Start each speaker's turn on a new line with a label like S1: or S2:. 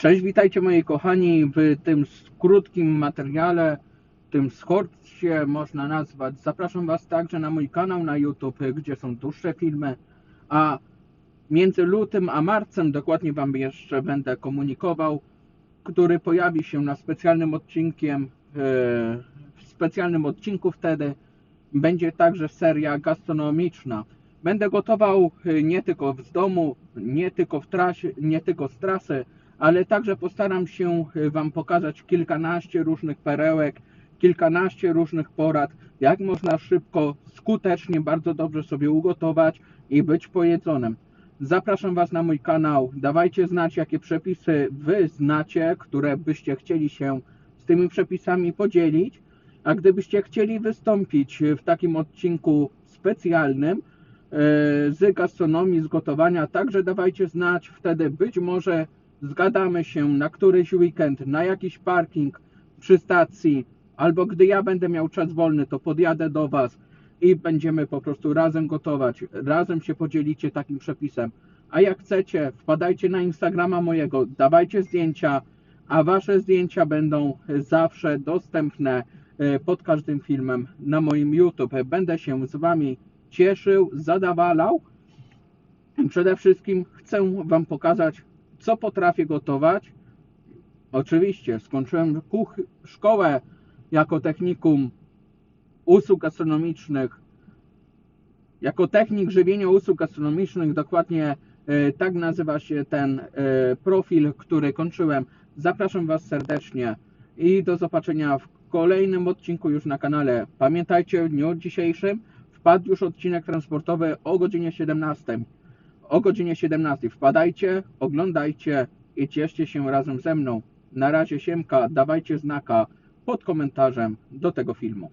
S1: Cześć, witajcie moi kochani w tym krótkim materiale, tym skrócie można nazwać. Zapraszam Was także na mój kanał na YouTube, gdzie są dłuższe filmy, a między lutym a marcem dokładnie Wam jeszcze będę komunikował, który pojawi się na specjalnym odcinkiem, e, w specjalnym odcinku wtedy będzie także seria gastronomiczna. Będę gotował e, nie tylko z domu, nie tylko w trasie, nie tylko z trasy, ale także postaram się e, Wam pokazać kilkanaście różnych perełek, kilkanaście różnych porad, jak można szybko, skutecznie, bardzo dobrze sobie ugotować i być pojedzonym. Zapraszam Was na mój kanał. Dawajcie znać, jakie przepisy Wy znacie, które byście chcieli się z tymi przepisami podzielić. A gdybyście chcieli wystąpić w takim odcinku specjalnym e, z gastronomii, z gotowania, także dawajcie znać. Wtedy być może zgadamy się na któryś weekend, na jakiś parking przy stacji, albo gdy ja będę miał czas wolny, to podjadę do Was i będziemy po prostu razem gotować. Razem się podzielicie takim przepisem. A jak chcecie, wpadajcie na Instagrama mojego, dawajcie zdjęcia, a Wasze zdjęcia będą zawsze dostępne e, pod każdym filmem na moim YouTube. Będę się z Wami cieszył, zadawalał. Przede wszystkim chcę Wam pokazać, co potrafię gotować. Oczywiście skończyłem kuch- szkołę jako technikum usług gastronomicznych, jako technik żywienia usług gastronomicznych, dokładnie e, tak nazywa się ten e, profil, który kończyłem. Zapraszam Was serdecznie i do zobaczenia w kolejnym odcinku już na kanale. Pamiętajcie, w dniu dzisiejszym wpadł już odcinek transportowy o godzinie 17. O godzinie 17. Wpadajcie, oglądajcie i cieszcie się razem ze mną. Na razie siemka, dawajcie znaka pod komentarzem do tego filmu.